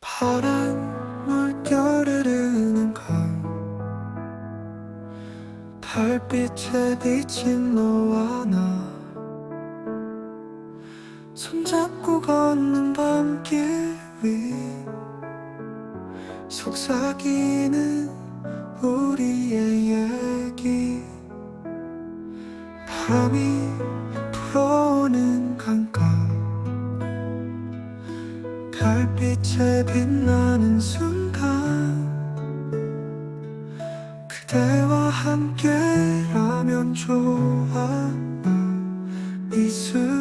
파란 물결을 흐르는 강. 달빛에 비친 너와 나. 손잡고 걷는 밤길 위. 속삭이는 우리의 얘기. 바람이 불어오는 강가 별빛에 빛나는 순간 그대와 함께라면 좋아. 이 순간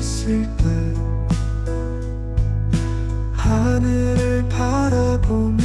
있을 때 하늘을 바라보며